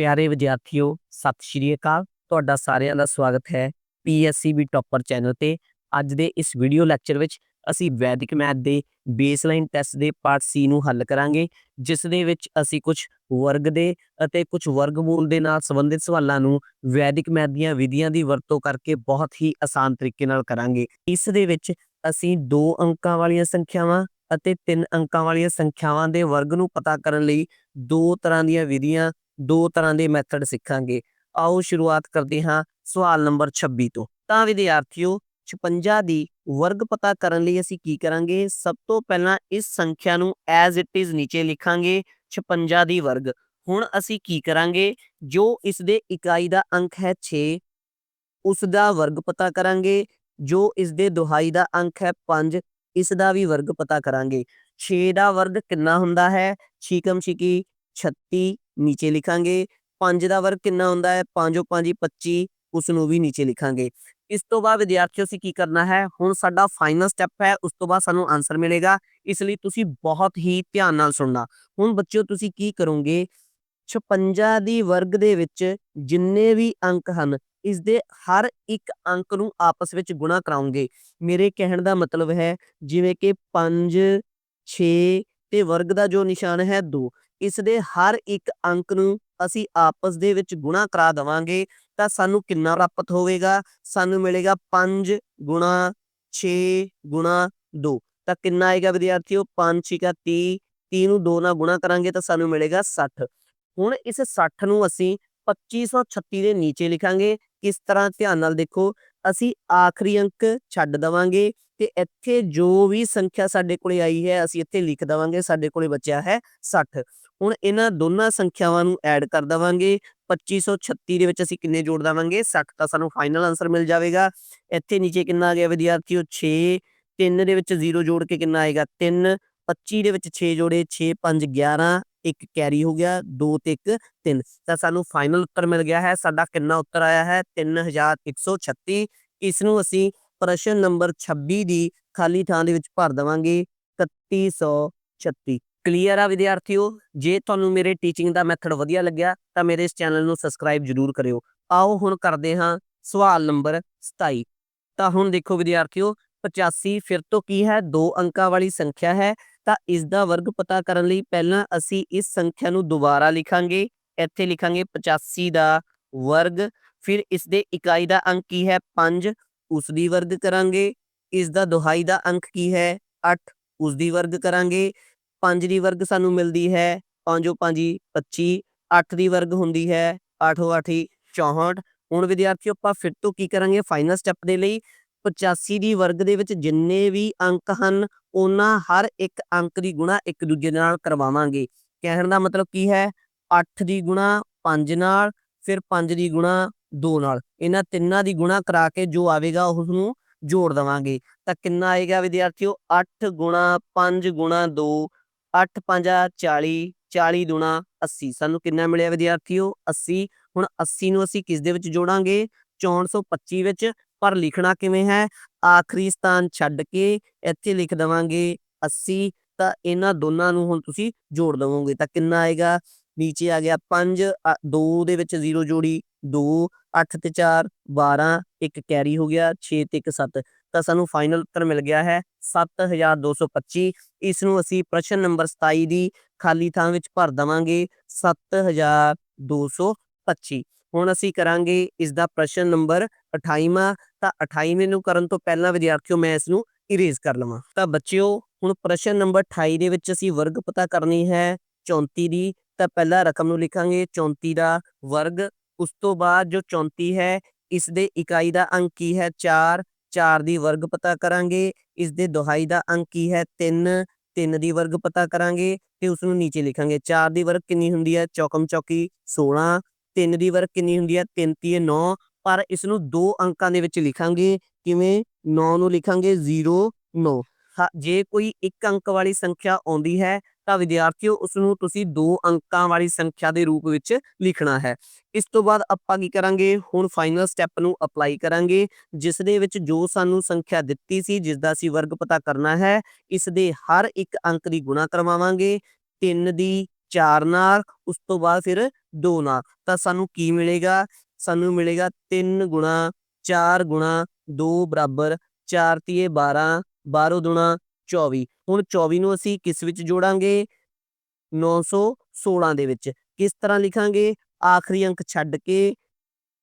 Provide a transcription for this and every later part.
ਪਿਆਰੇ ਵਿਦਿਆਰਥੀਓ, ਸਤਿ ਸ਼੍ਰੀ ਅਕਾਲ। ਤੁਹਾਡਾ ਸਾਰਿਆਂ ਦਾ ਸਵਾਗਤ ਹੈ ਪੀਐਸਸੀਬੀ ਟੌਪਰ ਚੈਨਲ ਤੇ। ਅੱਜ ਦੇ ਇਸ ਵੀਡੀਓ ਲੈਕਚਰ ਵਿੱਚ ਅਸੀਂ ਵੈਦਿਕ ਮੈਥ ਦੇ ਬੇਸਲਾਈਨ ਟੈਸਟ ਦੇ ਪਾਰਟ ਸੀ ਨੂੰ ਹੱਲ ਕਰਾਂਗੇ, ਜਿਸ ਦੇ ਵਿੱਚ ਅਸੀਂ ਕੁਝ ਵਰਗ ਦੇ ਅਤੇ ਕੁਝ ਵਰਗਮੂਲ ਦੇ ਨਾਲ ਸੰਬੰਧਿਤ ਸਵਾਲਾਂ ਨੂੰ ਵੈਦਿਕ ਮੈਥ ਦੀਆਂ ਵਿਧੀਆਂ ਦੀ ਵਰਤੋਂ ਕਰਕੇ ਬਹੁਤ ਹੀ ਆਸਾਨ ਤਰੀਕੇ ਨਾਲ ਕਰਾਂਗੇ। ਇਸ ਦੇ ਵਿੱਚ ਅਸੀਂ 2 ਅੰਕਾਂ ਵਾਲੀਆਂ ਸੰਖਿਆਵਾਂ ਅਤੇ 3 ਅੰਕਾਂ ਵਾਲੀਆਂ ਸੰਖਿਆਵਾਂ ਦੇ ਵਰਗ ਨੂੰ ਪਤਾ ਕਰਨ ਲਈ ਦੋ ਤਰ੍ਹਾਂ ਦੀਆਂ ਵਿਧੀਆਂ ਦੋ ਤਰ੍ਹਾਂ ਦੇ ਮੈਥਡ ਸਿੱਖਾਂਗੇ। ਆਓ ਸ਼ੁਰੂਆਤ ਕਰਦੇ ਹਾਂ ਸਵਾਲ ਨੰਬਰ 26 ਤੋਂ। ਤਾਂ ਵਿਦਿਆਰਥੀਓ 56 ਦੀ ਵਰਗ ਪਤਾ ਕਰਨ ਲਈ ਅਸੀਂ ਕੀ ਕਰਾਂਗੇ? ਸਭ ਤੋਂ ਪਹਿਲਾਂ ਇਸ ਸੰਖਿਆ ਨੂੰ ਐਜ਼ ਇਟ ਇਜ਼ ਨੀਚੇ ਲਿਖਾਂਗੇ 56 ਦੀ ਵਰਗ। ਹੁਣ ਅਸੀਂ ਕੀ ਕਰਾਂਗੇ? ਜੋ ਇਸ ਦੇ ਇਕਾਈ ਦਾ ਅੰਕ ਹੈ 6 ਉਸ ਦਾ ਵਰਗ ਪਤਾ ਕਰਾਂਗੇ। ਜੋ ਇਸ ਦੇ ਦੁਹਾਈ ਦਾ ਅੰਕ ਹੈ 5 ਇਸ ਦਾ ਵੀ ਵਰਗ ਪਤਾ ਕਰਾਂਗੇ। 6 ਦਾ ਵਰਗ ਕਿੰਨਾ ਹੁੰਦਾ ਹੈ? ਛੀਕਮ ਛਿਕੀ 36 ਨੀਚੇ ਲਿਖਾਂਗੇ। 5 ਦਾ ਵਰਗ ਕਿੰਨਾ ਹੁੰਦਾ ਹੈ? 5 5 25 ਉਸ ਨੂੰ ਵੀ ਨੀਚੇ ਲਿਖਾਂਗੇ। ਇਸ ਤੋਂ ਬਾਅਦ ਵਿਦਿਆਰਥੀਓ, ਅਸੀਂ ਕੀ ਕਰਨਾ ਹੈ? ਹੁਣ ਸਾਡਾ ਫਾਈਨਲ ਸਟੈਪ ਹੈ, ਉਸ ਤੋਂ ਬਾਅਦ ਸਾਨੂੰ ਆਨਸਰ ਮਿਲੇਗਾ। ਇਸ ਲਈ ਤੁਸੀਂ ਬਹੁਤ ਹੀ ਧਿਆਨ ਨਾਲ ਸੁਣਨਾ। ਹੁਣ ਬੱਚਿਓ, ਤੁਸੀਂ ਕੀ ਕਰੋਗੇ? 56 ਦੀ ਵਰਗ ਦੇ ਵਿੱਚ ਜਿੰਨੇ ਵੀ ਅੰਕ ਹਨ, ਇਸ ਦੇ ਹਰ ਇੱਕ ਅੰਕ ਨੂੰ ਆਪਸ ਵਿੱਚ ਗੁਣਾ ਕਰਾਉਂਗੇ। ਮੇਰੇ ਕਹਿਣ ਦਾ ਮਤਲਬ ਹੈ, ਜਿਵੇਂ ਕਿ 5 6 ਤੇ ਵਰਗ ਦਾ ਜੋ ਨਿਸ਼ਾਨ ਹੈ 2 ਇਸ ਦੇ ਹਰ ਇੱਕ ਅੰਕ ਨੂੰ ਅਸੀਂ ਆਪਸ ਦੇ ਵਿੱਚ ਗੁਣਾ ਕਰਾ ਦਵਾਂਗੇ, ਤਾਂ ਸਾਨੂੰ ਕਿੰਨਾ ਪ੍ਰਾਪਤ ਹੋਵੇਗਾ? ਸਾਨੂੰ ਮਿਲੇਗਾ 5 ਗੁਣਾ 6 ਗੁਣਾ 2 ਤਾਂ ਕਿੰਨਾ ਆਏਗਾ ਵਿਦਿਆਰਥੀਓ? 5 6 30 30 ਨੂੰ 2 ਨਾਲ ਗੁਣਾ ਕਰਾਂਗੇ ਤਾਂ ਸਾਨੂੰ ਮਿਲੇਗਾ 60 ਹੁਣ ਇਸ 60 ਨੂੰ ਅਸੀਂ 2536 ਦੇ ਨੀਚੇ ਲਿਖਾਂਗੇ। ਕਿਸ ਤਰ੍ਹਾਂ ਧਿਆਨ ਨਾਲ ਦੇਖੋ, ਅਸੀਂ ਆਖਰੀ ਅੰਕ ਛੱਡ ਦਵਾਂਗੇ। ਤੇ ਇੱਥੇ ਜੋ ਵੀ ਸੰਖਿਆ ਸਾਡੇ ਕੋਲੇ ਆਈ ਹੈ, ਅਸੀਂ ਇੱਥੇ ਲਿਖ ਦਵਾਂਗੇ, ਸਾਡੇ ਕੋਲੇ ਬਚਿਆ ਹੈ 60 ਹੁਣ ਇਹਨਾਂ ਦੋਨਾਂ ਸੰਖਿਆਵਾਂ ਨੂੰ ਐਡ ਕਰ ਦਵਾਂਗੇ 2536 ਦੇ ਵਿੱਚ ਅਸੀਂ ਕਿੰਨੇ ਜੋੜ ਦਵਾਂਗੇ? 60 ਤਾਂ ਸਾਨੂੰ ਫਾਈਨਲ ਆਨਸਰ ਮਿਲ ਜਾਵੇਗਾ। ਇੱਥੇ ਨੀਚੇ ਕਿੰਨਾ ਆ ਗਿਆ ਵਿਦਿਆਰਥੀਓ? 6 3 ਦੇ ਵਿੱਚ 0 ਜੋੜ ਕੇ ਕਿੰਨਾ ਆਏਗਾ? 3 25 ਦੇ ਵਿੱਚ 6 ਜੋੜੇ 6 5 11 ਇੱਕ ਕੈਰੀ ਹੋ ਗਿਆ 2 ਤੇ 1 3 ਤਾਂ ਸਾਨੂੰ ਫਾਈਨਲ ਉੱਤਰ ਮਿਲ ਗਿਆ ਹੈ। ਸਾਡਾ ਕਿੰਨਾ ਉੱਤਰ ਆਇਆ ਹੈ? 3136 ਇਸ ਨੂੰ ਅਸੀਂ ਪ੍ਰਸ਼ਨ ਨੰਬਰ 26 ਦੀ ਖਾਲੀ ਥਾਂ ਦੇ ਵਿੱਚ ਭਰ ਦਵਾਂਗੇ। 3136 ਕਲੀਅਰ ਆ ਵਿਦਿਆਰਥੀਓ? ਜੇ ਤੁਹਾਨੂੰ ਮੇਰੇ ਟੀਚਿੰਗ ਦਾ ਮੈਥਡ ਵਧੀਆ ਲੱਗਿਆ, ਤਾਂ ਮੇਰੇ ਇਸ ਚੈਨਲ ਨੂੰ ਸਬਸਕ੍ਰਾਈਬ ਜਰੂਰ ਕਰਿਓ। ਆਓ ਹੁਣ ਕਰਦੇ ਹਾਂ ਸਵਾਲ ਨੰਬਰ 27 ਤਾਂ ਹੁਣ ਦੇਖੋ ਵਿਦਿਆਰਥੀਓ 85 ਫਿਰ ਤੋਂ ਕੀ ਹੈ? ਦੋ ਅੰਕਾਂ ਵਾਲੀ ਸੰਖਿਆ ਹੈ। ਤਾਂ ਇਸ ਦਾ ਵਰਗ ਪਤਾ ਕਰਨ ਲਈ ਪਹਿਲਾਂ ਅਸੀਂ ਇਸ ਸੰਖਿਆ ਨੂੰ ਦੁਬਾਰਾ ਲਿਖਾਂਗੇ। ਇੱਥੇ ਲਿਖਾਂਗੇ 85 ਦਾ ਵਰਗ। ਫਿਰ ਇਸ ਦੇ ਇਕਾਈ ਦਾ ਅੰਕ ਕੀ ਹੈ? 5 ਉਸ ਦੀ ਵਰਗ ਕਰਾਂਗੇ। ਇਸ ਦਾ ਦੁਹਾਈ ਦਾ ਅੰਕ ਕੀ ਹੈ? 8 ਉਸ ਦੀ ਵਰਗ ਕਰਾਂਗੇ। 5 ਦੀ ਵਰਗ ਸਾਨੂੰ ਮਿਲਦੀ ਹੈ 5 5 25 8 ਦੀ ਵਰਗ ਹੁੰਦੀ ਹੈ 8 8 64 ਹੁਣ ਵਿਦਿਆਰਥੀਓ, ਆਪਾਂ ਫਿਰ ਤੋਂ ਕੀ ਕਰਾਂਗੇ? ਫਾਈਨਲ ਸਟੈਪ ਦੇ ਲਈ 85 ਦੀ ਵਰਗ ਦੇ ਵਿੱਚ ਜਿੰਨੇ ਵੀ ਅੰਕ ਹਨ, ਉਹਨਾਂ ਹਰ ਇੱਕ ਅੰਕ ਦੀ ਗੁਣਾ ਇੱਕ ਦੂਜੇ ਨਾਲ ਕਰਵਾਵਾਂਗੇ। ਕਹਿਣ ਦਾ ਮਤਲਬ ਕੀ ਹੈ? 8 ਦੀ ਗੁਣਾ 5 ਨਾਲ, ਫਿਰ 5 ਦੀ ਗੁਣਾ 2 ਨਾਲ। ਇਹਨਾਂ ਤਿੰਨਾਂ ਦੀ ਗੁਣਾ ਕਰਾ ਕੇ ਜੋ ਆਵੇਗਾ ਉਸ ਨੂੰ ਜੋੜ ਦਵਾਂਗੇ। ਤਾਂ ਕਿੰਨਾ ਆਏਗਾ ਵਿਦਿਆਰਥੀਓ? 8 ਗੁਣਾ 5 ਗੁਣਾ 2 8 5 40 40 ਗੁਣਾ 80 ਸਾਨੂੰ ਕਿੰਨਾ ਮਿਲਿਆ ਵਿਦਿਆਰਥੀਓ? 80 ਹੁਣ 80 ਨੂੰ ਅਸੀਂ ਕਿਸ ਦੇ ਵਿੱਚ ਜੋੜਾਂਗੇ? 425 ਵਿੱਚ। ਪਰ ਲਿਖਣਾ ਕਿਵੇਂ ਹੈ? ਆਖਰੀ ਸਥਾਨ ਛੱਡ ਕੇ ਇੱਥੇ ਲਿਖ ਦਵਾਂਗੇ 80 ਤਾਂ ਇਹਨਾਂ ਦੋਨਾਂ ਨੂੰ ਹੁਣ ਤੁਸੀਂ ਜੋੜ ਦਵੋਗੇ। ਤਾਂ ਕਿੰਨਾ ਆਏਗਾ? ਨੀਚੇ ਆ ਗਿਆ 5 2 ਦੇ ਵਿੱਚ 0 ਜੋੜੀ। 2 8 ਤੇ 4 12 ਇੱਕ ਕੈਰੀ ਹੋ ਗਿਆ 6 ਤੇ 1 7 ਤਾਂ ਸਾਨੂੰ ਫਾਈਨਲ ਉੱਤਰ ਮਿਲ ਗਿਆ ਹੈ 7225 ਇਸ ਨੂੰ ਅਸੀਂ ਪ੍ਰਸ਼ਨ ਨੰਬਰ 27 ਦੀ ਖਾਲੀ ਥਾਂ ਵਿੱਚ ਭਰ ਦਵਾਂਗੇ 7225 ਹੁਣ ਅਸੀਂ ਕਰਾਂਗੇ ਇਸ ਦਾ ਪ੍ਰਸ਼ਨ ਨੰਬਰ 28ਵਾਂ ਤਾਂ 28ਵੇਂ ਨੂੰ ਕਰਨ ਤੋਂ ਪਹਿਲਾਂ ਵਿਦਿਆਰਥੀਓ ਮੈਂ ਇਸ ਨੂੰ ਇਰੇਜ਼ ਕਰ ਲਵਾਂ। ਤਾਂ ਬੱਚਿਓ, ਹੁਣ ਪ੍ਰਸ਼ਨ ਨੰਬਰ 28 ਦੇ ਵਿੱਚ ਅਸੀਂ ਵਰਗ ਪਤਾ ਕਰਨੀ ਹੈ 34 ਦੀ। ਤਾਂ ਪਹਿਲਾਂ ਰਕਮ ਨੂੰ ਲਿਖਾਂਗੇ 34 ਦਾ ਵਰਗ ਉਸ ਤੋਂ ਬਾਅਦ ਜੋ 34 ਹੈ, ਇਸ ਦੇ ਇਕਾਈ ਦਾ ਅੰਕ ਕੀ ਹੈ? 4 4 ਦੀ ਵਰਗ ਪਤਾ ਕਰਾਂਗੇ, ਇਸ ਦੇ ਦੁਹਾਈ ਦਾ ਅੰਕ ਕੀ ਹੈ? 3 3 ਦੀ ਵਰਗ ਪਤਾ ਕਰਾਂਗੇ ਤੇ ਉਸ ਨੂੰ ਨੀਚੇ ਲਿਖਾਂਗੇ। 4 ਦੀ ਵਰਗ ਕਿੰਨੀ ਹੁੰਦੀ ਹੈ? ਚੌਕਮ ਚੌਕੀ 16 3 ਦੀ ਵਰਗ ਕਿੰਨੀ ਹੁੰਦੀ ਹੈ? 3 3 9 ਪਰ ਇਸ ਨੂੰ ਦੋ ਅੰਕਾਂ ਦੇ ਵਿੱਚ ਲਿਖਾਂਗੇ, ਕਿਵੇਂ? 9 ਨੂੰ ਲਿਖਾਂਗੇ 0 9 ਜੇ ਕੋਈ ਇੱਕ ਅੰਕ ਵਾਲੀ ਸੰਖਿਆ ਆਉਂਦੀ ਹੈ ਤਾਂ ਵਿਦਿਆਰਥੀਓ ਉਸ ਨੂੰ ਤੁਸੀਂ ਦੋ ਅੰਕਾਂ ਵਾਲੀ ਸੰਖਿਆ ਦੇ ਰੂਪ ਵਿੱਚ ਲਿਖਣਾ ਹੈ। ਇਸ ਤੋਂ ਬਾਅਦ ਆਪਾਂ ਕੀ ਕਰਾਂਗੇ? ਹੁਣ ਫਾਈਨਲ ਸਟੈਪ ਨੂੰ ਅਪਲਾਈ ਕਰਾਂਗੇ, ਜਿਸ ਦੇ ਵਿੱਚ ਜੋ ਸਾਨੂੰ ਸੰਖਿਆ ਦਿੱਤੀ ਸੀ, ਜਿਸ ਦਾ ਅਸੀਂ ਵਰਗ ਪਤਾ ਕਰਨਾ ਹੈ, ਇਸ ਦੇ ਹਰ ਇੱਕ ਅੰਕ ਦੀ ਗੁਣਾ ਕਰਵਾਵਾਂਗੇ 3 ਦੀ 4 ਨਾਲ ਉਸ ਤੋਂ ਬਾਅਦ ਫਿਰ 2 ਨਾਲ ਤਾਂ ਸਾਨੂੰ ਕੀ ਮਿਲੇਗਾ? ਸਾਨੂੰ ਮਿਲੇਗਾ 3 ਗੁਣਾ 4 ਗੁਣਾ 2 ਬਰਾਬਰ 4 ਤੀਏ 12 12 ਦੁਣਾ 24 ਹੁਣ 24 ਨੂੰ ਅਸੀਂ ਕਿਸ ਵਿੱਚ ਜੋੜਾਂਗੇ? 916 ਦੇ ਵਿੱਚ। ਕਿਸ ਤਰ੍ਹਾਂ ਲਿਖਾਂਗੇ? ਆਖਰੀ ਅੰਕ ਛੱਡ ਕੇ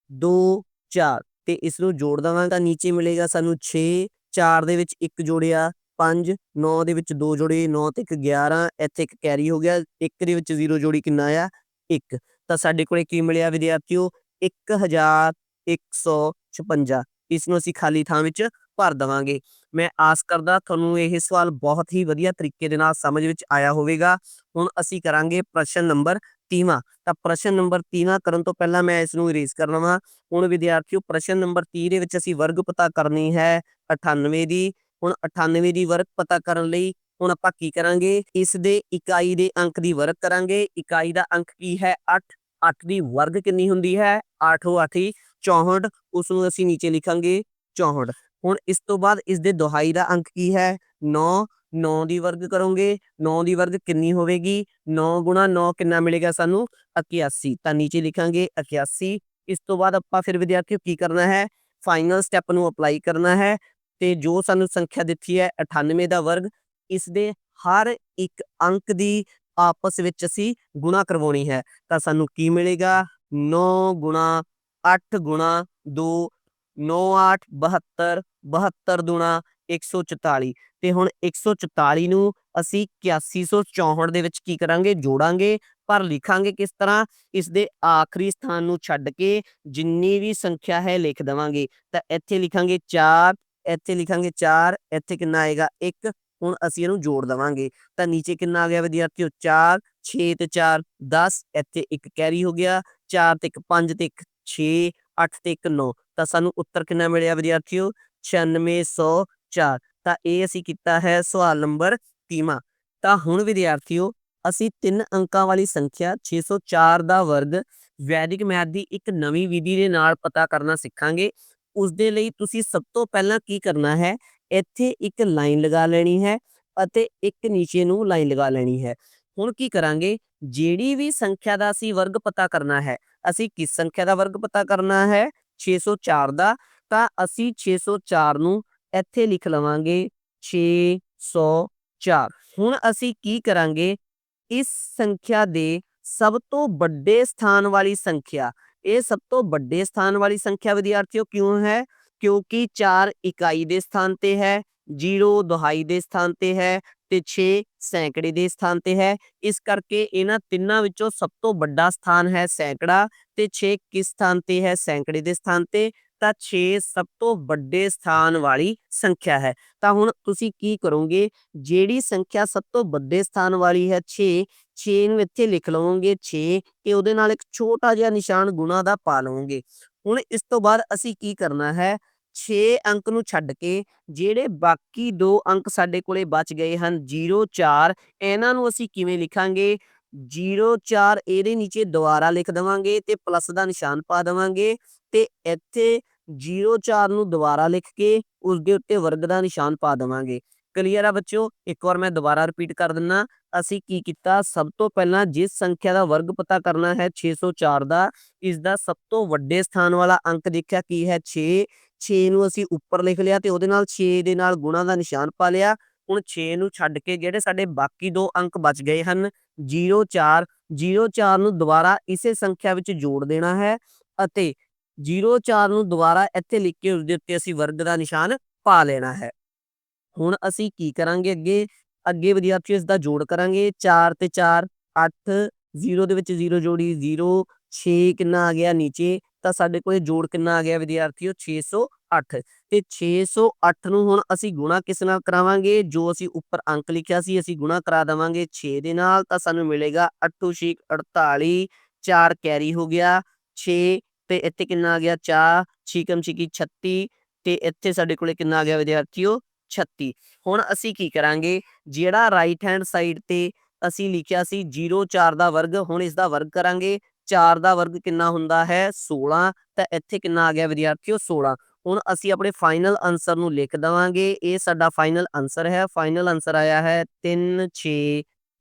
2 4 ਤੇ ਇਸ ਨੂੰ ਜੋੜ ਦਵਾਂਗਾ ਤਾਂ ਨੀਚੇ ਮਿਲੇਗਾ ਸਾਨੂੰ 6 4 ਦੇ ਵਿੱਚ 1 ਜੋੜਿਆ 5 9 ਦੇ ਵਿੱਚ 2 ਜੋੜੇ 9 ਤੇ 1 11 ਇੱਥੇ ਇੱਕ ਕੈਰੀ ਹੋ ਗਿਆ 1 ਦੇ ਵਿੱਚ 0 ਜੋੜੀ ਕਿੰਨਾ ਆ? 1 ਤਾਂ ਸਾਡੇ ਕੋਲੇ ਕੀ ਮਿਲਿਆ ਵਿਦਿਆਰਥੀਓ? 1156 ਇਸ ਨੂੰ ਅਸੀਂ ਖਾਲੀ ਥਾਂ ਵਿੱਚ ਭਰ ਦਵਾਂਗੇ। ਮੈਂ ਆਸ ਕਰਦਾ ਤੁਹਾਨੂੰ ਇਹ ਸਵਾਲ ਬਹੁਤ ਹੀ ਵਧੀਆ ਤਰੀਕੇ ਦੇ ਨਾਲ ਸਮਝ ਵਿੱਚ ਆਇਆ ਹੋਵੇਗਾ। ਹੁਣ ਅਸੀਂ ਕਰਾਂਗੇ ਪ੍ਰਸ਼ਨ ਨੰਬਰ 30ਵਾਂ ਤਾਂ ਪ੍ਰਸ਼ਨ ਨੰਬਰ 30ਵਾਂ ਕਰਨ ਤੋਂ ਪਹਿਲਾਂ ਮੈਂ ਇਸ ਨੂੰ ਇਰੇਜ਼ ਕਰ ਲਵਾਂ ਹੁਣ ਵਿਦਿਆਰਥੀਓ, ਪ੍ਰਸ਼ਨ ਨੰਬਰ 30 ਦੇ ਵਿੱਚ ਅਸੀਂ ਵਰਗ ਪਤਾ ਕਰਨੀ ਹੈ 98 ਦੀ। ਹੁਣ 98 ਦੀ ਵਰਗ ਪਤਾ ਕਰਨ ਲਈ ਹੁਣ ਆਪਾਂ ਕੀ ਕਰਾਂਗੇ? ਇਸ ਦੇ ਇਕਾਈ ਦੇ ਅੰਕ ਦੀ ਵਰਗ ਕਰਾਂਗੇ। ਇਕਾਈ ਦਾ ਅੰਕ ਕੀ ਹੈ? 8 8 ਦੀ ਵਰਗ ਕਿੰਨੀ ਹੁੰਦੀ ਹੈ? 8 8 64 ਉਸ ਨੂੰ ਅਸੀਂ ਨੀਚੇ ਲਿਖਾਂਗੇ। 64 ਹੁਣ ਇਸ ਤੋਂ ਬਾਅਦ ਇਸ ਦੇ ਦੁਹਾਈ ਦਾ ਅੰਕ ਕੀ ਹੈ? 9 9 ਦੀ ਵਰਗ ਕਰੋਗੇ। 9 ਦੀ ਵਰਗ ਕਿੰਨੀ ਹੋਵੇਗੀ? 9 ਗੁਣਾ 9 ਕਿੰਨਾ ਮਿਲੇਗਾ ਸਾਨੂੰ? 81 ਤਾਂ ਨੀਚੇ ਲਿਖਾਂਗੇ 81 ਇਸ ਤੋਂ ਬਾਅਦ ਆਪਾਂ ਫਿਰ ਵਿਦਿਆਰਥੀਓ ਕੀ ਕਰਨਾ ਹੈ? ਫਾਈਨਲ ਸਟੈਪ ਨੂੰ ਅਪਲਾਈ ਕਰਨਾ ਹੈ। ਤੇ ਜੋ ਸਾਨੂੰ ਸੰਖਿਆ ਦਿੱਤੀ ਹੈ 98 ਦਾ ਵਰਗ ਇਸ ਦੇ ਹਰ ਇੱਕ ਅੰਕ ਦੀ ਆਪਸ ਵਿੱਚ ਅਸੀਂ ਗੁਣਾ ਕਰਵਾਉਣੀ ਹੈ। ਤਾਂ ਸਾਨੂੰ ਕੀ ਮਿਲੇਗਾ? 9 ਗੁਣਾ 8 ਗੁਣਾ 2 9 8 72 72 ਦੁਣਾ 144 ਤੇ ਹੁਣ 144 ਨੂੰ ਅਸੀਂ 8164 ਦੇ ਵਿੱਚ ਕੀ ਕਰਾਂਗੇ? ਜੋੜਾਂਗੇ, ਪਰ ਲਿਖਾਂਗੇ ਕਿਸ ਤਰ੍ਹਾਂ? ਇਸ ਦੇ ਆਖਰੀ ਸਥਾਨ ਨੂੰ ਛੱਡ ਕੇ ਜਿੰਨੀ ਵੀ ਸੰਖਿਆ ਹੈ ਲਿਖ ਦਵਾਂਗੇ। ਤਾਂ ਇੱਥੇ ਲਿਖਾਂਗੇ 4 ਇੱਥੇ ਲਿਖਾਂਗੇ 4 ਇੱਥੇ ਕਿੰਨਾ ਆਏਗਾ? 1 ਹੁਣ ਅਸੀਂ ਇਹਨੂੰ ਜੋੜ ਦਵਾਂਗੇ। ਤਾਂ ਨੀਚੇ ਕਿੰਨਾ ਆ ਗਿਆ ਵਿਦਿਆਰਥੀਓ? 4 6 ਤੇ 4 10 ਇੱਥੇ ਇੱਕ ਕੈਰੀ ਹੋ ਗਿਆ। 4 ਤੇ 1 5 ਤੇ 1 6 8 ਤੇ 1 9 ਤਾਂ ਸਾਨੂੰ ਉੱਤਰ ਕਿੰਨਾ ਮਿਲਿਆ ਵਿਦਿਆਰਥੀਓ? 9604 ਤਾਂ ਇਹ ਅਸੀਂ ਕੀਤਾ ਹੈ ਸਵਾਲ ਨੰਬਰ 30ਵਾਂ ਤਾਂ ਹੁਣ ਵਿਦਿਆਰਥੀਓ, ਅਸੀਂ ਤਿੰਨ ਅੰਕਾਂ ਵਾਲੀ ਸੰਖਿਆ 604 ਦਾ ਵਰਗ ਵੈਦਿਕ ਮੈਥ ਦੀ ਇੱਕ ਨਵੀਂ ਵਿਧੀ ਦੇ ਨਾਲ ਪਤਾ ਕਰਨਾ ਸਿੱਖਾਂਗੇ। ਉਸ ਦੇ ਲਈ ਤੁਸੀਂ ਸਭ ਤੋਂ ਪਹਿਲਾਂ ਕੀ ਕਰਨਾ ਹੈ? ਇੱਥੇ ਇੱਕ ਲਾਈਨ ਲਗਾ ਲੈਣੀ ਹੈ ਅਤੇ ਇੱਕ ਨੀਚੇ ਨੂੰ ਲਾਈਨ ਲਗਾ ਲੈਣੀ ਹੈ। ਹੁਣ ਕੀ ਕਰਾਂਗੇ? ਜਿਹੜੀ ਵੀ ਸੰਖਿਆ ਦਾ ਅਸੀਂ ਵਰਗ ਪਤਾ ਕਰਨਾ ਹੈ, ਅਸੀਂ ਕਿਸ ਸੰਖਿਆ ਦਾ ਵਰਗ ਪਤਾ ਕਰਨਾ ਹੈ? 604 ਦਾ, ਤਾਂ ਅਸੀਂ 604 ਨੂੰ ਇੱਥੇ ਲਿਖ ਲਵਾਂਗੇ 604 ਹੁਣ ਅਸੀਂ ਕੀ ਕਰਾਂਗੇ? ਇਸ ਸੰਖਿਆ ਦੇ ਸਭ ਤੋਂ ਵੱਡੇ ਸਥਾਨ ਵਾਲੀ ਸੰਖਿਆ। ਇਹ ਸਭ ਤੋਂ ਵੱਡੇ ਸਥਾਨ ਵਾਲੀ ਸੰਖਿਆ ਵਿਦਿਆਰਥੀਓ ਕਿਉਂ ਹੈ? ਕਿਉਂਕਿ 4 ਇਕਾਈ ਦੇ ਸਥਾਨ ਤੇ ਹੈ 0 ਦੁਹਾਈ ਦੇ ਸਥਾਨ ਤੇ ਹੈ ਤੇ 6 ਸੈਂਕੜੇ ਦੇ ਸਥਾਨ ਤੇ ਹੈ। ਇਸ ਕਰਕੇ ਇਹਨਾਂ ਤਿੰਨਾਂ ਵਿੱਚੋਂ ਸਭ ਤੋਂ ਵੱਡਾ ਸਥਾਨ ਹੈ ਸੈਂਕੜਾ ਤੇ 6 ਕਿਸ ਸਥਾਨ ਤੇ ਹੈ ਸੈਂਕੜੇ ਦੇ ਸਥਾਨ ਤੇ। ਤਾਂ 6 ਸਭ ਤੋਂ ਵੱਡੇ ਸਥਾਨ ਵਾਲੀ ਸੰਖਿਆ ਹੈ। ਤਾਂ ਹੁਣ ਤੁਸੀਂ ਕੀ ਕਰੋਗੇ? ਜਿਹੜੀ ਸੰਖਿਆ ਸਭ ਤੋਂ ਵੱਡੇ ਸਥਾਨ ਵਾਲੀ ਹੈ 6 6 ਨੂੰ ਇੱਥੇ ਲਿਖ ਲਵੋਗੇ 6 ਤੇ ਉਹਦੇ ਨਾਲ ਇੱਕ ਛੋਟਾ ਜਿਹਾ ਨਿਸ਼ਾਨ ਗੁਣਾ ਦਾ ਪਾ ਲਵੋਗੇ। ਹੁਣ ਇਸ ਤੋਂ ਬਾਅਦ ਅਸੀਂ ਕੀ ਕਰਨਾ ਹੈ? 6 ਅੰਕ ਨੂੰ ਛੱਡ ਕੇ ਜਿਹੜੇ ਬਾਕੀ ਦੋ ਅੰਕ ਸਾਡੇ ਕੋਲੇ ਬਚ ਗਏ ਹਨ 0 4 ਇਹਨਾਂ ਨੂੰ ਅਸੀਂ ਕਿਵੇਂ ਲਿਖਾਂਗੇ? 0 4 ਇਹਦੇ ਨੀਚੇ ਦੁਬਾਰਾ ਲਿਖ ਦਵਾਂਗੇ ਤੇ ਪਲੱਸ ਦਾ ਨਿਸ਼ਾਨ ਪਾ ਦਵਾਂਗੇ ਤੇ ਇੱਥੇ 0 4 ਨੂੰ ਦੁਬਾਰਾ ਲਿਖ ਕੇ ਉਸ ਦੇ ਉੱਤੇ ਵਰਗ ਦਾ ਨਿਸ਼ਾਨ ਪਾ ਦਵਾਂਗੇ। ਕਲੀਅਰ ਆ ਬੱਚਿਓ? ਇੱਕ ਵਾਰ ਮੈਂ ਦੁਬਾਰਾ ਰਿਪੀਟ ਕਰ ਦਿੰਨਾ। ਅਸੀਂ ਕੀ ਕੀਤਾ? ਸਭ ਤੋਂ ਪਹਿਲਾਂ ਜਿਸ ਸੰਖਿਆ ਦਾ ਵਰਗ ਪਤਾ ਕਰਨਾ ਹੈ 604 ਦਾ ਇਸ ਦਾ ਸਭ ਤੋਂ ਵੱਡੇ ਸਥਾਨ ਵਾਲਾ ਅੰਕ ਦੇਖਿਆ ਕੀ ਹੈ? 6 6 ਨੂੰ ਅਸੀਂ ਉੱਪਰ ਲਿਖ ਲਿਆ ਤੇ ਉਹਦੇ ਨਾਲ 6 ਦੇ ਨਾਲ ਗੁਣਾ ਦਾ ਨਿਸ਼ਾਨ ਪਾ ਲਿਆ। ਹੁਣ 6 ਨੂੰ ਛੱਡ ਕੇ ਜਿਹੜੇ ਸਾਡੇ ਬਾਕੀ ਦੋ ਅੰਕ ਬਚ ਗਏ ਹਨ 0 4 0 4 ਨੂੰ ਦੁਬਾਰਾ ਇਸੇ ਸੰਖਿਆ ਵਿੱਚ ਜੋੜ ਦੇਣਾ ਹੈ ਅਤੇ 0 4 ਨੂੰ ਦੁਬਾਰਾ ਇੱਥੇ ਲਿਖ ਕੇ ਉਸ ਦੇ ਉੱਤੇ ਅਸੀਂ ਵਰਗ ਦਾ ਨਿਸ਼ਾਨ ਪਾ ਲੈਣਾ ਹੈ। ਹੁਣ ਅਸੀਂ ਕੀ ਕਰਾਂਗੇ ਅੱਗੇ? ਅੱਗੇ ਵਿਦਿਆਰਥੀਓ ਇਸ ਦਾ ਜੋੜ ਕਰਾਂਗੇ। 4 ਤੇ 4 8 0 ਦੇ ਵਿੱਚ 0 ਜੋੜੀ 0 6 ਕਿੰਨਾ ਆ ਗਿਆ? ਨੀਚੇ। ਤਾਂ ਸਾਡੇ ਕੋਲ ਜੋੜ ਕਿੰਨਾ ਆ ਗਿਆ ਵਿਦਿਆਰਥੀਓ 608 ਤੇ 608 ਨੂੰ ਹੁਣ ਅਸੀਂ ਗੁਣਾ ਕਿਸ ਨਾਲ ਕਰਾਵਾਂਗੇ? ਜੋ ਅਸੀਂ ਉੱਪਰ ਅੰਕ ਲਿਖਿਆ ਸੀ, ਅਸੀਂ ਗੁਣਾ ਕਰਾ ਦਵਾਂਗੇ 6 ਦੇ ਨਾਲ, ਤਾਂ ਸਾਨੂੰ ਮਿਲੇਗਾ 8 6 48 4 ਕੈਰੀ ਹੋ ਗਿਆ 6 ਤੇ ਇੱਥੇ ਕਿੰਨਾ ਆ ਗਿਆ 4 ਛਿਕਮ ਛਿਕੀ 36 ਤੇ ਇੱਥੇ ਸਾਡੇ ਕੋਲੇ ਕਿੰਨਾ ਆ ਗਿਆ ਵਿਦਿਆਰਥੀਓ 36 ਹੁਣ ਅਸੀਂ ਕੀ ਕਰਾਂਗੇ? ਜਿਹੜਾ ਰਾਈਟ ਹੈਂਡ ਸਾਈਡ ਤੇ ਅਸੀਂ ਲਿਖਿਆ ਸੀ 0 4 ਦਾ ਵਰਗ, ਹੁਣ ਇਸ ਦਾ ਵਰਗ ਕਰਾਂਗੇ। 4 ਦਾ ਵਰਗ ਕਿੰਨਾ ਹੁੰਦਾ ਹੈ? 16 ਤਾਂ ਇੱਥੇ ਕਿੰਨਾ ਆ ਗਿਆ ਵਿਦਿਆਰਥੀਓ? 16 ਹੁਣ ਅਸੀਂ ਆਪਣੇ ਫਾਈਨਲ ਆਨਸਰ ਨੂੰ ਲਿਖ ਦਵਾਂਗੇ। ਇਹ ਸਾਡਾ ਫਾਈਨਲ ਆਨਸਰ ਹੈ। ਫਾਈਨਲ ਆਨਸਰ ਆਇਆ ਹੈ 3 6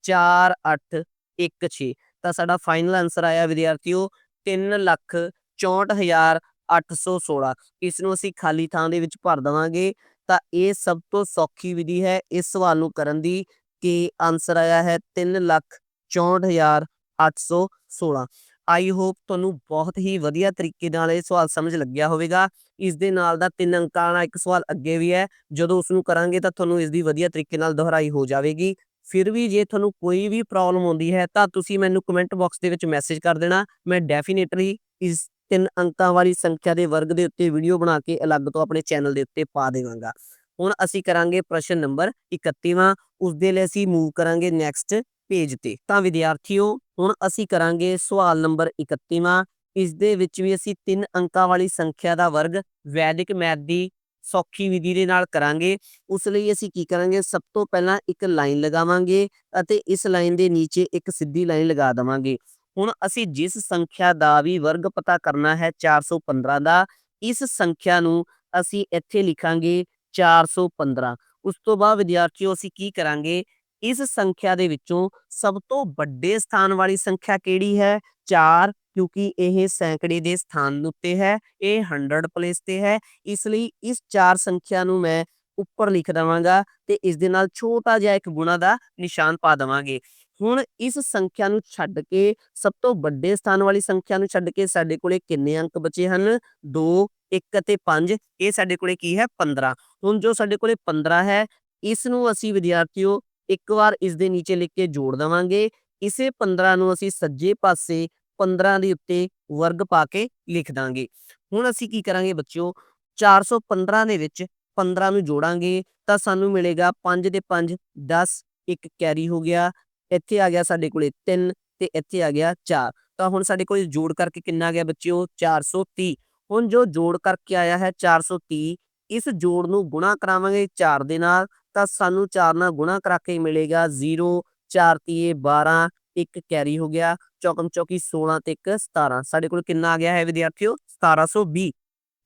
4 8 16 ਤਾਂ ਸਾਡਾ ਫਾਈਨਲ ਆਨਸਰ ਆਇਆ ਵਿਦਿਆਰਥੀਓ 364816 ਇਸ ਨੂੰ ਅਸੀਂ ਖਾਲੀ ਥਾਂ ਦੇ ਵਿੱਚ ਭਰ ਦਵਾਂਗੇ। ਤਾਂ ਇਹ ਸਭ ਤੋਂ ਸੌਖੀ ਵਿਧੀ ਹੈ ਇਸ ਸਵਾਲ ਨੂੰ ਕਰਨ ਦੀ ਕਿ ਆਨਸਰ ਆਇਆ ਹੈ 364816 ਆਈ ਹੋਪ ਤੁਹਾਨੂੰ ਬਹੁਤ ਹੀ ਵਧੀਆ ਤਰੀਕੇ ਨਾਲ ਇਹ ਸਵਾਲ ਸਮਝ ਲੱਗਿਆ ਹੋਵੇਗਾ। ਇਸ ਦੇ ਨਾਲ ਦਾ ਤਿੰਨ ਅੰਕਾਂ ਵਾਲਾ ਇੱਕ ਸਵਾਲ ਅੱਗੇ ਵੀ ਹੈ। ਜਦੋਂ ਉਸ ਨੂੰ ਕਰਾਂਗੇ ਤਾਂ ਤੁਹਾਨੂੰ ਇਸ ਦੀ ਵਧੀਆ ਤਰੀਕੇ ਨਾਲ ਦੁਹਰਾਈ ਹੋ ਜਾਵੇਗੀ। ਫਿਰ ਵੀ ਜੇ ਤੁਹਾਨੂੰ ਕੋਈ ਵੀ ਪ੍ਰੋਬਲਮ ਆਉਂਦੀ ਹੈ ਤਾਂ ਤੁਸੀਂ ਮੈਨੂੰ ਕਮੈਂਟ ਬਾਕਸ ਦੇ ਵਿੱਚ ਮੈਸੇਜ ਕਰ ਦੇਣਾ। ਮੈਂ ਡੈਫੀਨੇਟਲੀ ਇਸ ਤਿੰਨ ਅੰਕਾਂ ਵਾਲੀ ਸੰਖਿਆ ਦੇ ਵਰਗ ਦੇ ਉੱਤੇ ਵੀਡੀਓ ਬਣਾ ਕੇ ਅਲੱਗ ਤੋਂ ਆਪਣੇ ਚੈਨਲ ਦੇ ਉੱਤੇ ਪਾ ਦੇਵਾਂਗਾ। ਹੁਣ ਅਸੀਂ ਕਰਾਂਗੇ ਪ੍ਰਸ਼ਨ ਨੰਬਰ 31ਵਾਂ ਉਸ ਦੇ ਲਈ ਅਸੀਂ ਮੂਵ ਕਰਾਂਗੇ ਨੈਕਸਟ ਪੇਜ ਤੇ ਤਾਂ ਵਿਦਿਆਰਥੀਓ, ਹੁਣ ਅਸੀਂ ਕਰਾਂਗੇ ਸਵਾਲ ਨੰਬਰ 31ਵਾਂ ਇਸ ਦੇ ਵਿੱਚ ਵੀ ਅਸੀਂ ਤਿੰਨ ਅੰਕਾਂ ਵਾਲੀ ਸੰਖਿਆ ਦਾ ਵਰਗ, ਵੈਦਿਕ, ਮੈਥ ਦੀ ਸੌਖੀ ਵਿਧੀ ਦੇ ਨਾਲ ਕਰਾਂਗੇ। ਉਸ ਲਈ ਅਸੀਂ ਕੀ ਕਰਾਂਗੇ? ਸਭ ਤੋਂ ਪਹਿਲਾਂ ਇੱਕ ਲਾਈਨ ਲਗਾਵਾਂਗੇ ਅਤੇ ਇਸ ਲਾਈਨ ਦੇ ਨੀਚੇ ਇੱਕ ਸਿੱਧੀ ਲਾਈਨ ਲਗਾ ਦਵਾਂਗੇ। ਹੁਣ ਅਸੀਂ ਜਿਸ ਸੰਖਿਆ ਦਾ ਵੀ ਵਰਗ ਪਤਾ ਕਰਨਾ ਹੈ 415 ਦਾ, ਇਸ ਸੰਖਿਆ ਨੂੰ ਅਸੀਂ ਇੱਥੇ ਲਿਖਾਂਗੇ 415 ਉਸ ਤੋਂ ਬਾਅਦ ਵਿਦਿਆਰਥੀਓ, ਅਸੀਂ ਕੀ ਕਰਾਂਗੇ? ਇਸ ਸੰਖਿਆ ਦੇ ਵਿੱਚੋਂ ਸਭ ਤੋਂ ਵੱਡੇ ਸਥਾਨ ਵਾਲੀ ਸੰਖਿਆ ਕਿਹੜੀ ਹੈ? 4 ਕਿਉਂਕਿ ਇਹ ਸੈਂਕੜੇ ਦੇ ਸਥਾਨ ਉੱਤੇ ਹੈ, ਇਹ 100 ਪਲੇਸ ਤੇ ਹੈ। ਇਸ ਲਈ ਇਸ 4 ਸੰਖਿਆ ਨੂੰ ਮੈਂ ਉੱਪਰ ਲਿਖ ਦਵਾਂਗਾ ਤੇ ਇਸ ਦੇ ਨਾਲ ਛੋਟਾ ਜਿਹਾ ਇੱਕ ਗੁਣਾ ਦਾ ਨਿਸ਼ਾਨ ਪਾ ਦਵਾਂਗੇ। ਹੁਣ ਇਸ ਸੰਖਿਆ ਨੂੰ ਛੱਡ ਕੇ, ਸਭ ਤੋਂ ਵੱਡੇ ਸਥਾਨ ਵਾਲੀ ਸੰਖਿਆ ਨੂੰ ਛੱਡ ਕੇ ਸਾਡੇ ਕੋਲੇ ਕਿੰਨੇ ਅੰਕ ਬਚੇ ਹਨ? 2 1 ਅਤੇ 5 ਇਹ ਸਾਡੇ ਕੋਲੇ ਕੀ ਹੈ? 15 ਹੁਣ ਜੋ ਸਾਡੇ ਕੋਲੇ 15 ਹੈ, ਇਸ ਨੂੰ ਅਸੀਂ ਵਿਦਿਆਰਥੀਓ ਇੱਕ ਵਾਰ ਇਸ ਦੇ ਨੀਚੇ ਲਿਖ ਕੇ ਜੋੜ ਦਵਾਂਗੇ। ਇਸੇ 15 ਨੂੰ ਅਸੀਂ ਸੱਜੇ ਪਾਸੇ 15 ਦੇ ਉੱਤੇ ਵਰਗ ਪਾ ਕੇ ਲਿਖ ਦਾਂਗੇ। ਹੁਣ ਅਸੀਂ ਕੀ ਕਰਾਂਗੇ ਬੱਚਿਓ? 415 ਦੇ ਵਿੱਚ 15 ਨੂੰ ਜੋੜਾਂਗੇ ਤਾਂ ਸਾਨੂੰ ਮਿਲੇਗਾ 5 ਦੇ 5 10 ਇੱਕ ਕੈਰੀ ਹੋ ਗਿਆ। ਇੱਥੇ ਆ ਗਿਆ ਸਾਡੇ ਕੋਲੇ 3 ਤੇ ਇੱਥੇ ਆ ਗਿਆ 4 ਤਾਂ ਹੁਣ ਸਾਡੇ ਕੋਲ ਜੋੜ ਕਰਕੇ ਕਿੰਨਾ ਆ ਗਿਆ ਬੱਚਿਓ? 430 ਹੁਣ ਜੋ ਜੋੜ ਕਰਕੇ ਆਇਆ ਹੈ 430 ਇਸ ਜੋੜ ਨੂੰ ਗੁਣਾ ਕਰਾਵਾਂਗੇ 4 ਦੇ ਨਾਲ ਤਾਂ ਸਾਨੂੰ 4 ਨਾਲ ਗੁਣਾ ਕਰਾ ਕੇ ਮਿਲੇਗਾ 0 4 ਤੀਏ 12 ਇੱਕ ਕੈਰੀ ਹੋ ਗਿਆ, ਚੌਕਮ ਚੌਕੀ 16 ਤੇ 1 17 ਸਾਡੇ ਕੋਲ ਕਿੰਨਾ ਆ ਗਿਆ ਹੈ ਵਿਦਿਆਰਥੀਓ? 1720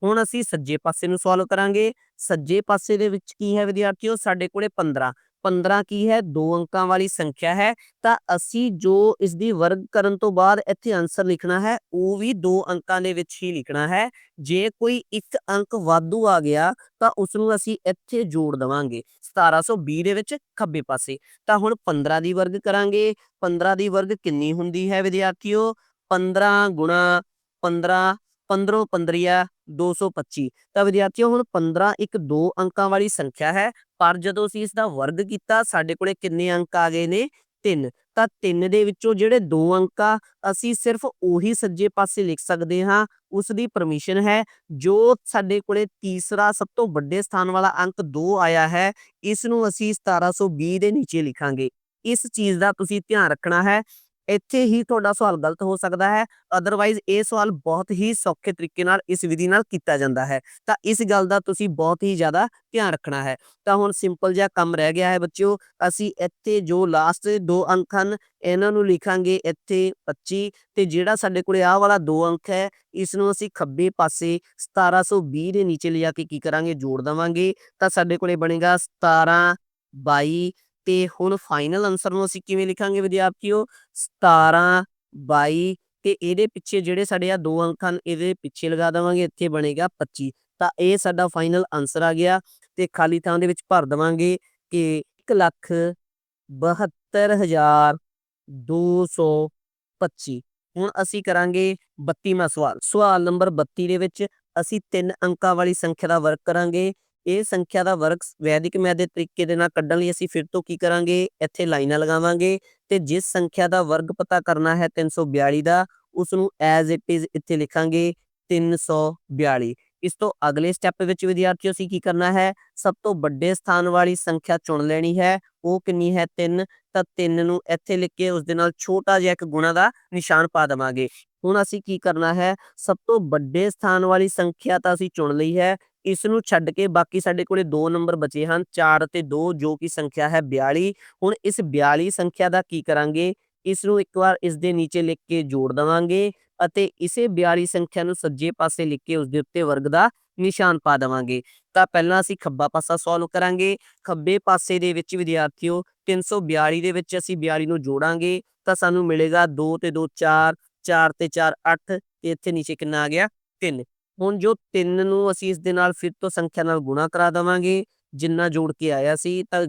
ਹੁਣ ਅਸੀਂ ਸੱਜੇ ਪਾਸੇ ਨੂੰ ਸੋਲਵ ਕਰਾਂਗੇ। ਸੱਜੇ ਪਾਸੇ ਦੇ ਵਿੱਚ ਕੀ ਹੈ ਵਿਦਿਆਰਥੀਓ? ਸਾਡੇ ਕੋਲੇ 15 15 ਕੀ ਹੈ, ਦੋ ਅੰਕਾਂ ਵਾਲੀ ਸੰਖਿਆ ਹੈ, ਤਾਂ ਅਸੀਂ ਜੋ ਇਸ ਦੀ ਵਰਗ ਕਰਨ ਤੋਂ ਬਾਅਦ ਇੱਥੇ ਆਨਸਰ ਲਿਖਣਾ ਹੈ, ਉਹ ਵੀ ਦੋ ਅੰਕਾਂ ਦੇ ਵਿੱਚ ਹੀ ਲਿਖਣਾ ਹੈ। ਜੇ ਕੋਈ ਇੱਕ ਅੰਕ ਵਾਧੂ ਆ ਗਿਆ, ਤਾਂ ਉਸ ਨੂੰ ਅਸੀਂ ਇੱਥੇ ਜੋੜ ਦਵਾਂਗੇ 1720 ਦੇ ਵਿੱਚ ਖੱਬੇ ਪਾਸੇ। ਤਾਂ ਹੁਣ 15 ਦੀ ਵਰਗ ਕਰਾਂਗੇ 15 ਦੀ ਵਰਗ ਕਿੰਨੀ ਹੁੰਦੀ ਹੈ ਵਿਦਿਆਰਥੀਓ? 15 ਗੁਣਾ 15 15 15 225 ਤਾਂ ਵਿਦਿਆਰਥੀਓ, ਹੁਣ 15 ਇੱਕ ਦੋ ਅੰਕਾਂ ਵਾਲੀ ਸੰਖਿਆ ਹੈ ਪਰ ਜਦੋਂ ਅਸੀਂ ਇਸ ਦਾ ਵਰਗ ਕੀਤਾ, ਸਾਡੇ ਕੋਲੇ ਕਿੰਨੇ ਅੰਕ ਆ ਗਏ ਨੇ? 3 ਤਾਂ 3 ਦੇ ਵਿੱਚੋਂ ਜਿਹੜੇ ਦੋ ਅੰਕ ਆ, ਅਸੀਂ ਸਿਰਫ ਉਹੀ ਸੱਜੇ ਪਾਸੇ ਲਿਖ ਸਕਦੇ ਹਾਂ। ਉਸ ਦੀ ਪਰਮਿਸ਼ਨ ਹੈ, ਜੋ ਸਾਡੇ ਕੋਲੇ ਤੀਸਰਾ ਸਭ ਤੋਂ ਵੱਡੇ ਸਥਾਨ ਵਾਲਾ ਅੰਕ 2 ਆਇਆ ਹੈ ਇਸ ਨੂੰ ਅਸੀਂ 1720 ਦੇ ਨੀਚੇ ਲਿਖਾਂਗੇ। ਇਸ ਚੀਜ਼ ਦਾ ਤੁਸੀਂ ਧਿਆਨ ਰੱਖਣਾ ਹੈ ਇੱਥੇ ਹੀ ਤੁਹਾਡਾ ਸਵਾਲ ਗਲਤ ਹੋ ਸਕਦਾ ਹੈ। ਅਦਰਵਾਈਜ਼ ਇਹ ਸਵਾਲ ਬਹੁਤ ਹੀ ਸੌਖੇ ਤਰੀਕੇ ਨਾਲ, ਇਸ ਵਿਧੀ ਨਾਲ ਕੀਤਾ ਜਾਂਦਾ ਹੈ। ਤਾਂ ਇਸ ਗੱਲ ਦਾ ਤੁਸੀਂ ਬਹੁਤ ਹੀ ਜ਼ਿਆਦਾ ਧਿਆਨ ਰੱਖਣਾ ਹੈ। ਤਾਂ ਹੁਣ ਸਿੰਪਲ ਜਿਹਾ ਕੰਮ ਰਹਿ ਗਿਆ ਹੈ ਬੱਚਿਓ। ਅਸੀਂ ਇੱਥੇ ਜੋ ਲਾਸਟ ਦੋ ਅੰਕ ਹਨ, ਇਹਨਾਂ ਨੂੰ ਲਿਖਾਂਗੇ ਇੱਥੇ 25 ਤੇ ਜਿਹੜਾ ਸਾਡੇ ਕੋਲੇ ਆਹ ਵਾਲਾ ਦੋ ਅੰਕ ਹੈ ਇਸ ਨੂੰ ਅਸੀਂ ਖੱਬੇ ਪਾਸੇ 1720 ਦੇ ਨੀਚੇ ਲਿਜਾ ਕੇ ਕੀ ਕਰਾਂਗੇ? ਜੋੜ ਦਵਾਂਗੇ। ਤਾਂ ਸਾਡੇ ਕੋਲੇ ਬਣੇਗਾ 17 22 ਤੇ ਹੁਣ ਫਾਈਨਲ ਆਨਸਰ ਨੂੰ ਅਸੀਂ ਕਿਵੇਂ ਲਿਖਾਂਗੇ ਵਿਦਿਆਰਥੀਓ? 17 22 ਤੇ ਇਹਦੇ ਪਿੱਛੇ ਜਿਹੜੇ ਸਾਡੇ ਆ ਦੋ ਅੰਕ ਹਨ, ਇਹਦੇ ਪਿੱਛੇ ਲਗਾ ਦੇਵਾਂਗੇ, ਇੱਥੇ ਬਣੇਗਾ 25 ਤਾਂ ਇਹ ਸਾਡਾ ਫਾਈਨਲ ਆਨਸਰ ਆ ਗਿਆ ਤੇ ਖਾਲੀ ਥਾਂ ਦੇ ਵਿੱਚ ਭਰ ਦੇਵਾਂਗੇ ਕਿ 1 ਲੱਖ 72225 ਹੁਣ ਅਸੀਂ ਕਰਾਂਗੇ 32ਵਾਂ ਸਵਾਲ। ਸਵਾਲ ਨੰਬਰ 32 ਦੇ ਵਿੱਚ ਅਸੀਂ ਤਿੰਨ ਅੰਕਾਂ ਵਾਲੀ ਸੰਖਿਆ ਦਾ ਵਰਕ ਕਰਾਂਗੇ। ਇਹ ਸੰਖਿਆ ਦਾ ਵਰਗ ਵੈਦਿਕ ਮੈਥ ਦੇ ਤਰੀਕੇ ਦੇ ਨਾਲ ਕੱਢਣ ਲਈ ਅਸੀਂ ਫਿਰ ਤੋਂ ਕੀ ਕਰਾਂਗੇ? ਇੱਥੇ ਲਾਈਨਾਂ ਲਗਾਵਾਂਗੇ ਤੇ ਜਿਸ ਸੰਖਿਆ ਦਾ ਵਰਗ ਪਤਾ ਕਰਨਾ ਹੈ 342 ਦਾ ਉਸ ਨੂੰ ਐਜ਼ ਇਟ ਇਜ਼ ਇੱਥੇ ਲਿਖਾਂਗੇ 342 ਇਸ ਤੋਂ ਅਗਲੇ ਸਟੈਪ ਵਿੱਚ ਵਿਦਿਆਰਥੀਓ ਅਸੀਂ ਕੀ ਕਰਨਾ ਹੈ? ਸਭ ਤੋਂ ਵੱਡੇ ਸਥਾਨ ਵਾਲੀ ਸੰਖਿਆ ਚੁਣ ਲੈਣੀ ਹੈ। ਉਹ ਕਿੰਨੀ ਹੈ? 3 ਤਾਂ 3 ਨੂੰ ਇੱਥੇ ਲਿਖ ਕੇ ਉਸ ਦੇ ਨਾਲ ਛੋਟਾ ਜਿਹਾ ਇੱਕ ਗੁਣਾ ਦਾ ਨਿਸ਼ਾਨ ਪਾ ਦੇਵਾਂਗੇ। ਹੁਣ ਅਸੀਂ ਕੀ ਕਰਨਾ ਹੈ? ਸਭ ਤੋਂ ਵੱਡੇ ਸਥਾਨ ਵਾਲੀ ਸੰਖਿਆ ਤਾਂ ਅਸੀਂ ਚੁਣ ਲਈ ਹੈ। ਇਸ ਨੂੰ ਛੱਡ ਕੇ ਬਾਕੀ ਸਾਡੇ ਕੋਲੇ ਦੋ ਨੰਬਰ ਬਚੇ ਹਨ 4 ਅਤੇ 2 ਜੋ ਕਿ ਸੰਖਿਆ ਹੈ 42 ਹੁਣ ਇਸ 42 ਸੰਖਿਆ ਦਾ ਕੀ ਕਰਾਂਗੇ? ਇਸ ਨੂੰ ਇੱਕ ਵਾਰ ਇਸ ਦੇ ਨੀਚੇ ਲਿਖ ਕੇ ਜੋੜ ਦਵਾਂਗੇ ਅਤੇ ਇਸੇ 42 ਸੰਖਿਆ ਨੂੰ ਸੱਜੇ ਪਾਸੇ ਲਿਖ ਕੇ ਉਸ ਦੇ ਉੱਤੇ ਵਰਗ ਦਾ ਨਿਸ਼ਾਨ ਪਾ ਦੇਵਾਂਗੇ। ਤਾਂ ਪਹਿਲਾਂ ਅਸੀਂ ਖੱਬਾ ਪਾਸਾ ਸੋਲਵ ਕਰਾਂਗੇ। ਖੱਬੇ ਪਾਸੇ ਦੇ ਵਿੱਚ ਵਿਦਿਆਰਥੀਓ 342 ਦੇ ਵਿੱਚ ਅਸੀਂ 42 ਨੂੰ ਜੋੜਾਂਗੇ। ਤਾਂ ਸਾਨੂੰ ਮਿਲੇਗਾ 2 ਤੇ 2 4 4 ਤੇ 4 8 ਤੇ ਇੱਥੇ ਨੀਚੇ ਕਿੰਨਾ ਆ ਗਿਆ? 3 ਹੁਣ ਜੋ 3 ਨੂੰ ਅਸੀਂ ਇਸ ਦੇ ਨਾਲ ਫਿਰ ਤੋਂ ਸੰਖਿਆ ਨਾਲ ਗੁਣਾ ਕਰਾ ਦੇਵਾਂਗੇ, ਜਿੰਨਾ ਜੋੜ ਕੇ ਆਇਆ ਸੀ, ਤਾਂ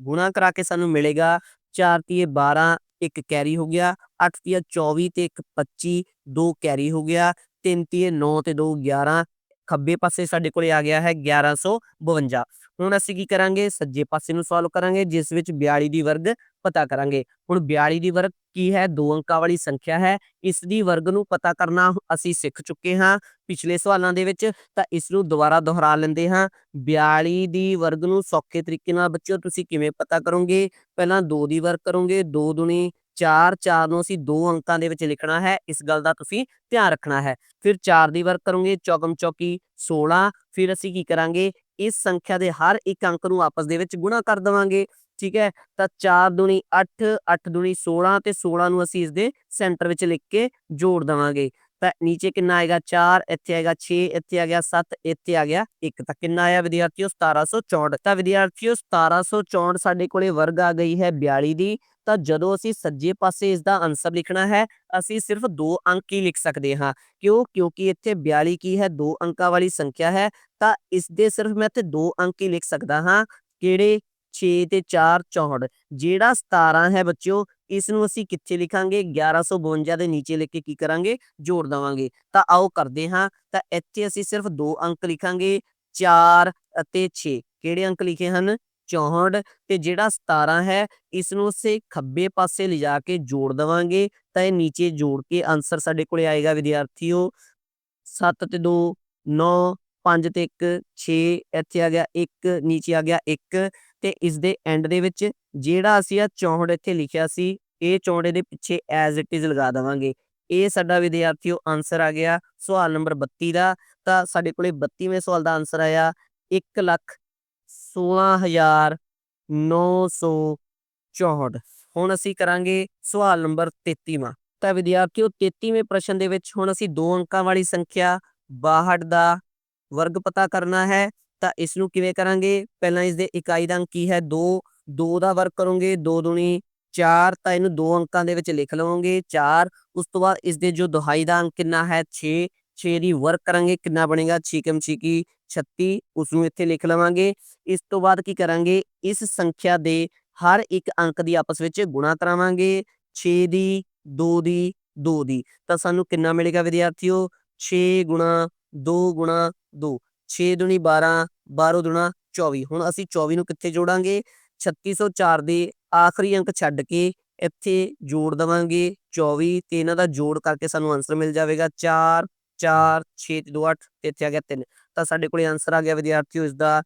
ਗੁਣਾ ਕਰਾ ਕੇ ਸਾਨੂੰ ਮਿਲੇਗਾ 4 ਤੀਏ 12 ਇੱਕ ਕੈਰੀ ਹੋ ਗਿਆ 8 ਤੀਏ 24 ਤੇ ਇੱਕ 25 ਦੋ ਕੈਰੀ ਹੋ ਗਿਆ 3 ਤੀਏ 9 ਤੇ 2 11 ਖੱਬੇ ਪਾਸੇ ਸਾਡੇ ਕੋਲੇ ਆ ਗਿਆ ਹੈ 1152 ਹੁਣ ਅਸੀਂ ਕੀ ਕਰਾਂਗੇ? ਸੱਜੇ ਪਾਸੇ ਨੂੰ ਸੋਲਵ ਕਰਾਂਗੇ, ਜਿਸ ਵਿੱਚ 42 ਦੀ ਵਰਗ ਪਤਾ ਕਰਾਂਗੇ। ਹੁਣ 42 ਦੀ ਵਰਗ ਕੀ ਹੈ? ਦੋ ਅੰਕਾਂ ਵਾਲੀ ਸੰਖਿਆ ਹੈ। ਇਸ ਦੀ ਵਰਗ ਨੂੰ ਪਤਾ ਕਰਨਾ ਅਸੀਂ ਸਿੱਖ ਚੁੱਕੇ ਹਾਂ ਪਿਛਲੇ ਸਵਾਲਾਂ ਦੇ ਵਿੱਚ, ਤਾਂ ਇਸ ਨੂੰ ਦੁਬਾਰਾ ਦੁਹਰਾ ਲੈਂਦੇ ਹਾਂ। 42 ਦੀ ਵਰਗ ਨੂੰ ਸੌਖੇ ਤਰੀਕੇ ਨਾਲ ਬੱਚਿਓ, ਤੁਸੀਂ ਕਿਵੇਂ ਪਤਾ ਕਰੋਗੇ? ਪਹਿਲਾਂ 2 ਦੀ ਵਰਗ ਕਰੋਗੇ 2 ਦੁਨੀ 4 4 ਨੂੰ ਅਸੀਂ ਦੋ ਅੰਕਾਂ ਦੇ ਵਿੱਚ ਲਿਖਣਾ ਹੈ। ਇਸ ਗੱਲ ਦਾ ਤੁਸੀਂ ਧਿਆਨ ਰੱਖਣਾ ਹੈ। ਫਿਰ 4 ਦੀ ਵਰਗ ਕਰੋਗੇ ਚੌਕਮ ਚੌਕੀ 16 ਫਿਰ ਅਸੀਂ ਕੀ ਕਰਾਂਗੇ? ਇਸ ਸੰਖਿਆ ਦੇ ਹਰ ਇੱਕ ਅੰਕ ਨੂੰ ਆਪਸ ਦੇ ਵਿੱਚ ਗੁਣਾ ਕਰ ਦੇਵਾਂਗੇ, ਠੀਕ ਹੈ? ਤਾਂ 4 ਦੁਨੀ 8 8 ਦੁਨੀ 16 ਤੇ 16 ਨੂੰ ਅਸੀਂ ਇਸ ਦੇ ਸੈਂਟਰ ਵਿੱਚ ਲਿਖ ਕੇ ਜੋੜ ਦੇਵਾਂਗੇ। ਤਾਂ ਨੀਚੇ ਕਿੰਨਾ ਆਏਗਾ? 4 ਇੱਥੇ ਆਏਗਾ 6 ਇੱਥੇ ਆ ਗਿਆ 7 ਇੱਥੇ ਆ ਗਿਆ 1 ਤਾਂ ਕਿੰਨਾ ਆਇਆ ਵਿਦਿਆਰਥੀਓ? 1764 ਤਾਂ ਵਿਦਿਆਰਥੀਓ 1764 ਸਾਡੇ ਕੋਲੇ ਵਰਗ ਆ ਗਈ ਹੈ 42 ਦੀ। ਤਾਂ ਜਦੋਂ ਅਸੀਂ ਸੱਜੇ ਪਾਸੇ ਇਸ ਦਾ ਆਨਸਰ ਲਿਖਣਾ ਹੈ, ਅਸੀਂ ਸਿਰਫ ਦੋ ਅੰਕ ਹੀ ਲਿਖ ਸਕਦੇ ਹਾਂ। ਕਿਉਂ? ਕਿਉਂਕਿ ਇੱਥੇ 42 ਕੀ ਹੈ? ਦੋ ਅੰਕਾਂ ਵਾਲੀ ਸੰਖਿਆ ਹੈ। ਤਾਂ ਇਸ ਦੇ ਸਿਰਫ ਮੈਂ ਇੱਥੇ ਦੋ ਅੰਕ ਹੀ ਲਿਖ ਸਕਦਾ ਹਾਂ। ਕਿਹੜੇ? 6 ਤੇ 4 64 ਜਿਹੜਾ 17 ਹੈ ਬੱਚਿਓ ਇਸ ਨੂੰ ਅਸੀਂ ਕਿੱਥੇ ਲਿਖਾਂਗੇ? 1152 ਦੇ ਨੀਚੇ ਲਿਖ ਕੇ ਕੀ ਕਰਾਂਗੇ? ਜੋੜ ਦਵਾਂਗੇ। ਤਾਂ ਆਓ ਕਰਦੇ ਹਾਂ। ਤਾਂ ਇੱਥੇ ਅਸੀਂ ਸਿਰਫ ਦੋ ਅੰਕ ਲਿਖਾਂਗੇ। 4 ਅਤੇ 6 ਕਿਹੜੇ ਅੰਕ ਲਿਖੇ ਹਨ? 64 ਤੇ ਜਿਹੜਾ 17 ਹੈ, ਇਸ ਨੂੰ ਅਸੀਂ ਖੱਬੇ ਪਾਸੇ ਲਿਜਾ ਕੇ ਜੋੜ ਦਵਾਂਗੇ। ਤਾਂ ਇਹ ਨੀਚੇ ਜੋੜ ਕੇ ਆਨਸਰ ਸਾਡੇ ਕੋਲੇ ਆਏਗਾ, ਵਿਦਿਆਰਥੀਓ। 7 ਤੇ 2 9 5 ਤੇ 1 6 ਇੱਥੇ ਆ ਗਿਆ 1 ਨੀਚੇ ਆ ਗਿਆ 1 ਤੇ ਇਸ ਦੇ ਐਂਡ ਦੇ ਵਿੱਚ ਜਿਹੜਾ ਅਸੀਂ ਆ 64 ਇੱਥੇ ਲਿਖਿਆ ਸੀ ਇਹ 64 ਦੇ ਪਿੱਛੇ ਐਜ਼ ਇਟ ਇਜ਼ ਲਗਾ ਦਵਾਂਗੇ। ਇਹ ਸਾਡਾ ਵਿਦਿਆਰਥੀਓ ਆਨਸਰ ਆ ਗਿਆ ਸਵਾਲ ਨੰਬਰ 32 ਦਾ। ਤਾਂ ਸਾਡੇ ਕੋਲੇ 32ਵੇਂ ਸਵਾਲ ਦਾ ਆਨਸਰ ਆਇਆ 1 ਲੱਖ 16964 ਹੁਣ ਅਸੀਂ ਕਰਾਂਗੇ ਸਵਾਲ ਨੰਬਰ 33ਵਾਂ ਤਾਂ ਵਿਦਿਆਰਥੀਓ 33ਵੇਂ ਪ੍ਰਸ਼ਨ ਦੇ ਵਿੱਚ ਹੁਣ ਅਸੀਂ ਦੋ ਅੰਕਾਂ ਵਾਲੀ ਸੰਖਿਆ 62 ਦਾ ਵਰਗ ਪਤਾ ਕਰਨਾ ਹੈ। ਤਾਂ ਇਸ ਨੂੰ ਕਿਵੇਂ ਕਰਾਂਗੇ? ਪਹਿਲਾਂ ਇਸ ਦੇ ਇਕਾਈ ਦਾ ਅੰਕ ਕੀ ਹੈ? 2 2 ਦਾ ਵਰਗ ਕਰੋਗੇ 2 ਦੁਨੀ 4 ਤਾਂ ਇਹਨੂੰ ਦੋ ਅੰਕਾਂ ਦੇ ਵਿੱਚ ਲਿਖ ਲਵਾਂਗੇ। 4 ਉਸ ਤੋਂ ਬਾਅਦ ਇਸ ਦੇ ਜੋ ਦੁਹਾਈ ਦਾ ਅੰਕ ਕਿੰਨਾ ਹੈ? 6 6 ਦੀ ਵਰਕ ਕਰਾਂਗੇ, ਕਿੰਨਾ ਬਣੇਗਾ? 6 ਕਮ 6 ਕੀ 36 ਉਸ ਨੂੰ ਇੱਥੇ ਲਿਖ ਲਵਾਂਗੇ। ਇਸ ਤੋਂ ਬਾਅਦ ਕੀ ਕਰਾਂਗੇ? ਇਸ ਸੰਖਿਆ ਦੇ ਹਰ ਇੱਕ ਅੰਕ ਦੀ ਆਪਸ ਵਿੱਚ ਗੁਣਾ ਕਰਾਵਾਂਗੇ। 6 ਦੀ 2 ਦੀ 2 ਦੀ। ਤਾਂ ਸਾਨੂੰ ਕਿੰਨਾ ਮਿਲੇਗਾ ਵਿਦਿਆਰਥੀਓ? 6 ਗੁਣਾ 2 ਗੁਣਾ 2 6 ਦੁਨੀ 12 12 ਦੁਨਾ 24 ਹੁਣ ਅਸੀਂ 24 ਨੂੰ ਕਿੱਥੇ ਜੋੜਾਂਗੇ? 3604 ਦੇ ਆਖਰੀ ਅੰਕ ਛੱਡ ਕੇ ਇੱਥੇ ਜੋੜ ਦਵਾਂਗੇ। 24 ਤੇ ਇਹਨਾਂ ਦਾ ਜੋੜ ਕਰਕੇ ਸਾਨੂੰ ਆਨਸਰ ਮਿਲ ਜਾਵੇਗਾ। 4 4 6 ਤੇ 2 8 ਤੇ ਇੱਥੇ ਆ ਗਿਆ 3 ਤਾਂ ਸਾਡੇ ਕੋਲੇ ਆਨਸਰ ਆ ਗਿਆ ਵਿਦਿਆਰਥੀਓ ਇਸ ਦਾ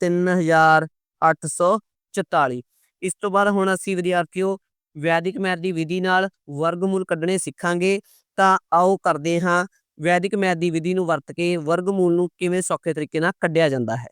3844 ਇਸ ਤੋਂ ਬਾਅਦ ਹੁਣ ਅਸੀਂ ਵਿਦਿਆਰਥੀਓ, ਵੈਦਿਕ ਮੈਥ ਦੀ ਵਿਧੀ ਨਾਲ ਵਰਗਮੂਲ ਕੱਢਣੇ ਸਿੱਖਾਂਗੇ। ਤਾਂ ਆਓ ਕਰਦੇ ਹਾਂ। ਵੈਦਿਕ ਮੈਥ ਦੀ ਵਿਧੀ ਨੂੰ ਵਰਤ ਕੇ ਵਰਗਮੂਲ ਨੂੰ ਕਿਵੇਂ ਸੌਖੇ ਤਰੀਕੇ ਨਾਲ ਕੱਢਿਆ ਜਾਂਦਾ ਹੈ।